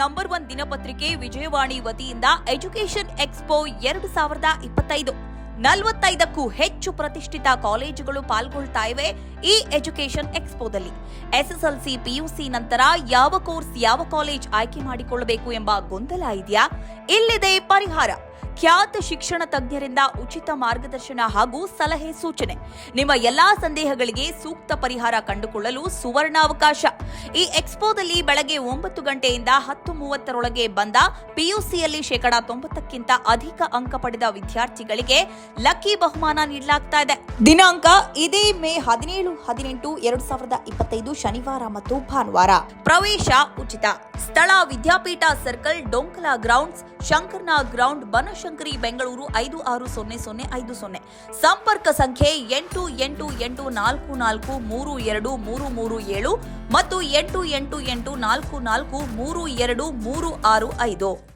Number one ದಿನಪತ್ರಿಕೆ ವಿಜಯವಾಣಿ ವತಿಯಿಂದ education expo ಎರಡು ಸಾವಿರದ ಇಪ್ಪತ್ತೈದು. ನಲವತ್ತೈದಕ್ಕೂ ಹೆಚ್ಚು ಪ್ರತಿಷ್ಠಿತ ಕಾಲೇಜುಗಳು ಪಾಲ್ಗೊಳ್ತಾ ಇವೆ ಈ ಎಜುಕೇಷನ್ ಎಕ್ಸ್ಪೋದಲ್ಲಿ. ಎಸ್ಎಸ್ಎಲ್ಸಿ, ಪಿಯುಸಿ ನಂತರ ಯಾವ ಕೋರ್ಸ್ ಯಾವ ಕಾಲೇಜ್ ಆಯ್ಕೆ ಮಾಡಿಕೊಳ್ಳಬೇಕು ಎಂಬ ಗೊಂದಲ ಇದೆಯಾ? ಇಲ್ಲಿದೆ ಪರಿಹಾರ. ಖ್ಯಾತ ಶಿಕ್ಷಣ ತಜ್ಞರಿಂದ ಉಚಿತ ಮಾರ್ಗದರ್ಶನ ಹಾಗೂ ಸಲಹೆ ಸೂಚನೆ. ನಿಮ್ಮ ಎಲ್ಲಾ ಸಂದೇಹಗಳಿಗೆ ಸೂಕ್ತ ಪರಿಹಾರ ಕಂಡುಕೊಳ್ಳಲು ಸುವರ್ಣಾವಕಾಶ. ಈ ಎಕ್ಸ್ಪೋದಲ್ಲಿ ಬೆಳಗ್ಗೆ ಒಂಬತ್ತು ಗಂಟೆಯಿಂದ ಹತ್ತು ಮೂವತ್ತರೊಳಗೆ ಬಂದ ಪಿಯುಸಿಯಲ್ಲಿ ಶೇಕಡಾ ತೊಂಬತ್ತಕ್ಕಿಂತ ಅಧಿಕ ಅಂಕ ಪಡೆದ ವಿದ್ಯಾರ್ಥಿಗಳಿಗೆ ಲಕ್ಕಿ ಬಹುಮಾನ ನೀಡಲಾಗ್ತಾ ಇದೆ. ದಿನಾಂಕ ಇದೇ ಮೇ ಹದಿನೇಳು, ಹದಿನೆಂಟು, ಎರಡು ಸಾವಿರದ ಇಪ್ಪತ್ತೈದು ಶನಿವಾರ ಮತ್ತು ಭಾನುವಾರ. ಪ್ರವೇಶ ಉಚಿತ. ಸ್ಥಳ ವಿದ್ಯಾಪೀಠ ಸರ್ಕಲ್ ಡೊಂಕಲಾ ಗ್ರೌಂಡ್ಸ್, ಶಂಕರ್ನ ಗ್ರೌಂಡ್ ಬನಶಂಕರಿ, ಬೆಂಗಳೂರು ಐದು ಆರು ಸೊನ್ನೆ ಸೊನ್ನೆ ಐದು ಸೊನ್ನೆ. ಸಂಪರ್ಕ ಸಂಖ್ಯೆ ಎಂಟು ಎಂಟು ಎಂಟು, ನಾಲ್ಕು ನಾಲ್ಕು, ಮೂರು, ಎರಡು, ಮೂರು ಮೂರು, ಏಳು ಮತ್ತು ಎಂಟು ಎಂಟು ಎಂಟು, ನಾಲ್ಕು ನಾಲ್ಕು, ಮೂರು, ಎರಡು, ಮೂರು, ಆರು, ಐದು.